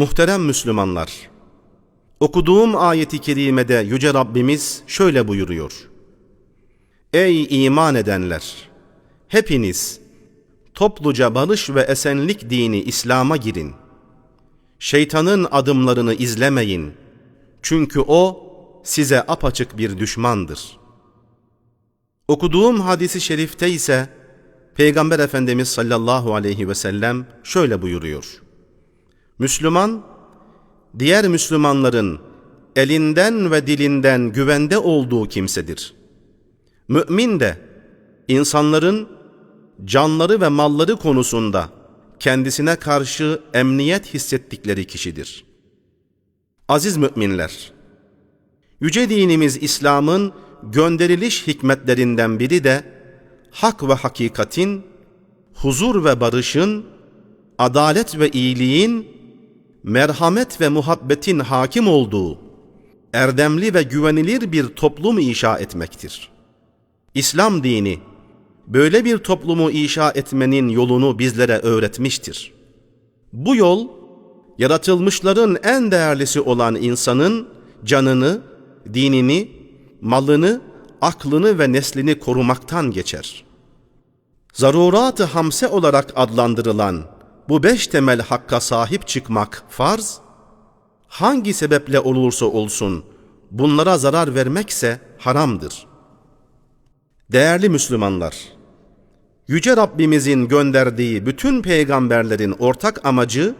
Muhterem Müslümanlar, okuduğum ayeti kerimede Yüce Rabbimiz şöyle buyuruyor. Ey iman edenler! Hepiniz topluca barış ve esenlik dini İslam'a girin. Şeytanın adımlarını izlemeyin. Çünkü o size apaçık bir düşmandır. Okuduğum hadisi şerifte ise Peygamber Efendimiz sallallahu aleyhi ve sellem şöyle buyuruyor. Müslüman, diğer Müslümanların elinden ve dilinden güvende olduğu kimsedir. Mümin de insanların canları ve malları konusunda kendisine karşı emniyet hissettikleri kişidir. Aziz müminler, yüce dinimiz İslam'ın gönderiliş hikmetlerinden biri de hak ve hakikatin, huzur ve barışın, adalet ve iyiliğin, merhamet ve muhabbetin hakim olduğu, erdemli ve güvenilir bir toplum inşa etmektir. İslam dini, böyle bir toplumu inşa etmenin yolunu bizlere öğretmiştir. Bu yol, yaratılmışların en değerlisi olan insanın canını, dinini, malını, aklını ve neslini korumaktan geçer. Zarurat-ı hamse olarak adlandırılan bu beş temel hakka sahip çıkmak farz, hangi sebeple olursa olsun bunlara zarar vermekse haramdır. Değerli Müslümanlar, Yüce Rabbimizin gönderdiği bütün peygamberlerin ortak amacı,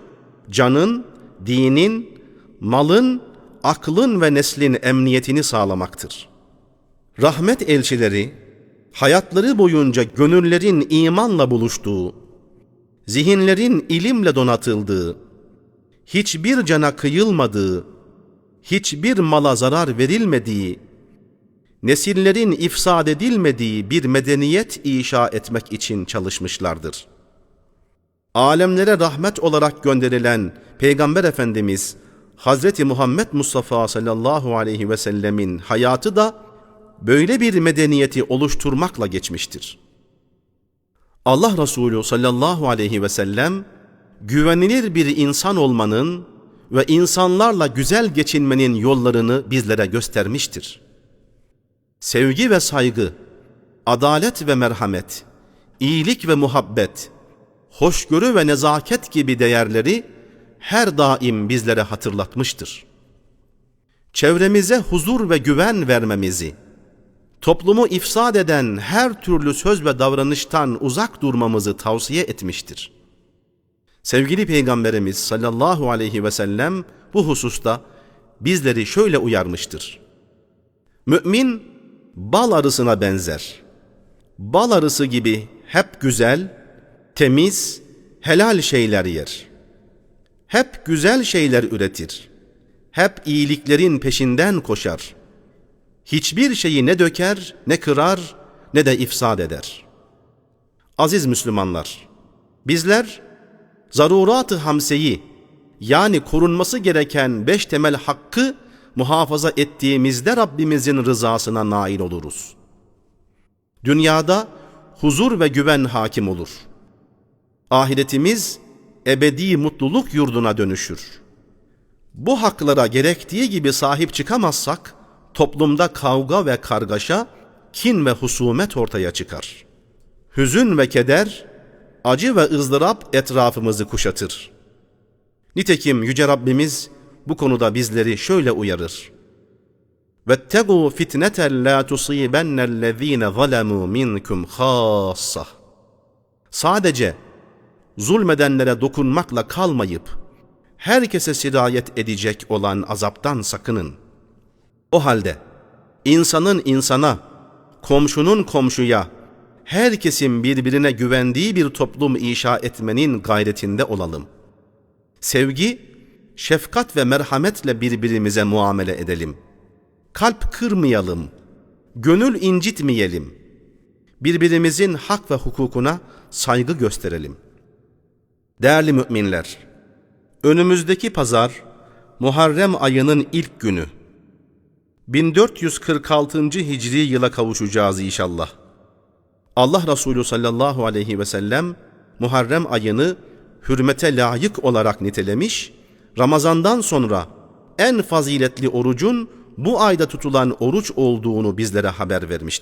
canın, dinin, malın, aklın ve neslin emniyetini sağlamaktır. Rahmet elçileri, hayatları boyunca gönüllerin imanla buluştuğu, zihinlerin ilimle donatıldığı, hiçbir cana kıyılmadığı, hiçbir mala zarar verilmediği, nesillerin ifsad edilmediği bir medeniyet inşa etmek için çalışmışlardır. Alemlere rahmet olarak gönderilen Peygamber Efendimiz Hazreti Muhammed Mustafa sallallahu aleyhi ve sellemin hayatı da böyle bir medeniyeti oluşturmakla geçmiştir. Allah Resulü sallallahu aleyhi ve sellem güvenilir bir insan olmanın ve insanlarla güzel geçinmenin yollarını bizlere göstermiştir. Sevgi ve saygı, adalet ve merhamet, iyilik ve muhabbet, hoşgörü ve nezaket gibi değerleri her daim bizlere hatırlatmıştır. Çevremize huzur ve güven vermemizi, toplumu ifsad eden her türlü söz ve davranıştan uzak durmamızı tavsiye etmiştir. Sevgili Peygamberimiz sallallahu aleyhi ve sellem bu hususta bizleri şöyle uyarmıştır. Mümin bal arısına benzer. Bal arısı gibi hep güzel, temiz, helal şeyler yer. Hep güzel şeyler üretir. Hep iyiliklerin peşinden koşar. Hiçbir şeyi ne döker, ne kırar, ne de ifsad eder. Aziz Müslümanlar, bizler zarurat-ı hamseyi yani korunması gereken beş temel hakkı muhafaza ettiğimizde Rabbimizin rızasına nail oluruz. Dünyada huzur ve güven hakim olur. Ahiretimiz ebedi mutluluk yurduna dönüşür. Bu haklara gerektiği gibi sahip çıkamazsak toplumda kavga ve kargaşa, kin ve husumet ortaya çıkar. Hüzün ve keder, acı ve ızdırap etrafımızı kuşatır. Nitekim Yüce Rabbimiz bu konuda bizleri şöyle uyarır. وَاتَّقُوا فِتْنَةً لَا تُصِيبَنَّ الَّذ۪ينَ ظَلَمُوا مِنْكُمْ خَاصَّةً Sadece zulmedenlere dokunmakla kalmayıp, herkese sirayet edecek olan azaptan sakının. O halde insanın insana, komşunun komşuya, herkesin birbirine güvendiği bir toplum inşa etmenin gayretinde olalım. Sevgi, şefkat ve merhametle birbirimize muamele edelim. Kalp kırmayalım, gönül incitmeyelim. Birbirimizin hak ve hukukuna saygı gösterelim. Değerli müminler, önümüzdeki pazar Muharrem ayının ilk günü. 1446. Hicri yıla kavuşacağız inşallah. Allah Resulü sallallahu aleyhi ve sellem Muharrem ayını hürmete layık olarak nitelemiş Ramazandan sonra en faziletli orucun bu ayda tutulan oruç olduğunu bizlere haber vermiştir.